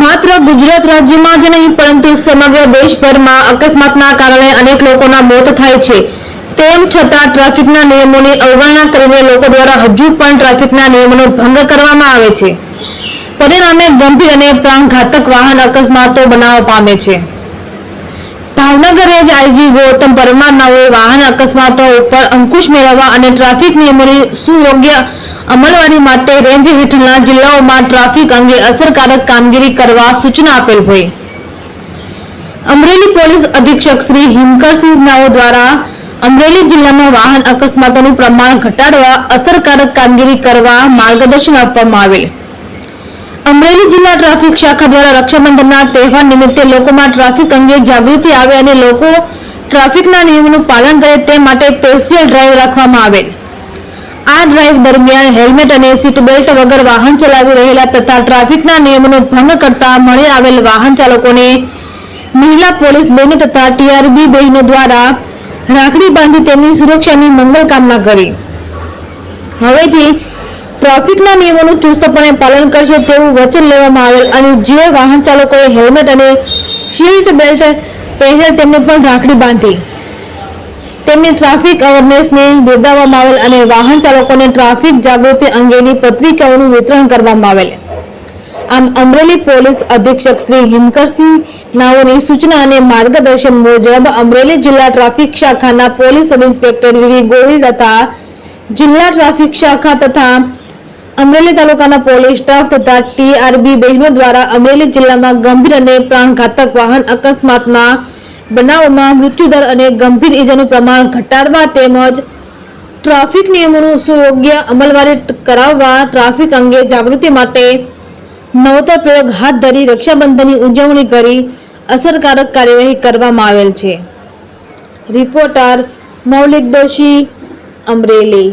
માત્ર ગુજરાત રાજ્યમાં જ નહીં, પરંતુ સમગ્ર દેશભરમાં અકસ્માતના કારણે અનેક લોકોના મોત થાય છે. તેમ છતાં ટ્રાફિકના નિયમોની અવગણના કરીને લોકો દ્વારા હજુ પણ ટ્રાફિકના નિયમોનો ભંગ કરવામાં આવે છે. પરિણામે ગંભીર અને પ્રાણઘાતક વાહન અકસ્માતો બનાવવા પામે છે. ભાવનગર રેન્જ આઈજી ગૌતમ પરમાર વાહન અકસ્માતો ઉપર અંકુશ મેળવવા અને ટ્રાફિક નિયમોની સુયોગ્ય અમલવારી માટે રેન્જ હેઠળના જિલ્લાઓમાં ટ્રાફિક અંગે અસરકારક કામગીરી કરવા સૂચના આપેલ હોય. અમરેલી પોલીસ અધિક્ષક શ્રી હિમકરસિંહ નાઓ દ્વારા અમરેલી જિલ્લામાં વાહન અકસ્માતોનું પ્રમાણ ઘટાડવા અસરકારક કામગીરી કરવા માર્ગદર્શન આપવામાં આવેલ. અમરેલી જિલ્લા ટ્રાફિક શાખા દ્વારા રક્ષાબંધનના તહેવાર નિમિત્તે લોકોમાં ટ્રાફિક અંગે જાગૃતિ આવે અને લોકો ટ્રાફિકના નિયમોનું પાલન કરે તે માટે સ્પેશિયલ ડ્રાઈવ રાખવામાં આવેલ. આ ડ્રાઈવ દરમિયાન હેલ્મેટ અને સીટ બેલ્ટ વગર વાહન ચલાવી રહેલા તથા ટ્રાફિકના નિયમોનો ભંગ કરતા મળી આવેલ વાહન ચાલકોને મહિલા પોલીસ બહેનો તથા ટીઆરબી બહેનો દ્વારા રાખડી બાંધી તેમની સુરક્ષાની મંગલ કામના કરી. હવેથી ટ્રાફિકના નિયમોનું ચુસ્તપણે પાલન કરશે તેવું વચન લેવામાં આવેલ અને જે વાહન ચાલકોએ હેલ્મેટ અને સીટ બેલ્ટ પહેરેલ તેમને પણ રાખડી બાંધી. તેમની ટ્રાફિક અવેરનેસને બિરદાવવામાં આવેલ અને વાહન ચાલકોને ટ્રાફિક જાગૃતિ અંગેની પત્રિકાઓનું વિતરણ કરવામાં આવેલ. આમ અમરેલી પોલીસ અધિક્ષક શ્રી હિમકરસિંહ નાઓની સૂચના અને માર્ગદર્શન મુજબ અમરેલી જિલ્લા ટ્રાફિક શાખાના police sub inspector VV Gohil તથા જિલ્લા ટ્રાફિક શાખા તથા અમરેલી તાલુકાના પોલીસ સ્ટાફ તથા ટીઆરબી બહેનો દ્વારા અમરેલી જિલ્લામાં ગંભીર અને પ્રાણઘાતક વાહન અકસ્માતના બનાવોમાં મૃત્યુદર અને ગંભીર ઈજાનું પ્રમાણ ઘટાડવા તેમજ ટ્રાફિક નિયમોનું સુયોગ્ય અમલવારી કરાવવા ટ્રાફિક અંગે જાગૃતિ માટે નવતર પ્રયોગ હાથ ધરી રક્ષાબંધનની ઉજવણી કરી અસરકારક કાર્યવાહી કરવામાં આવેલ છે. રિપોર્ટર મૌલિક દોશી, અમરેલી.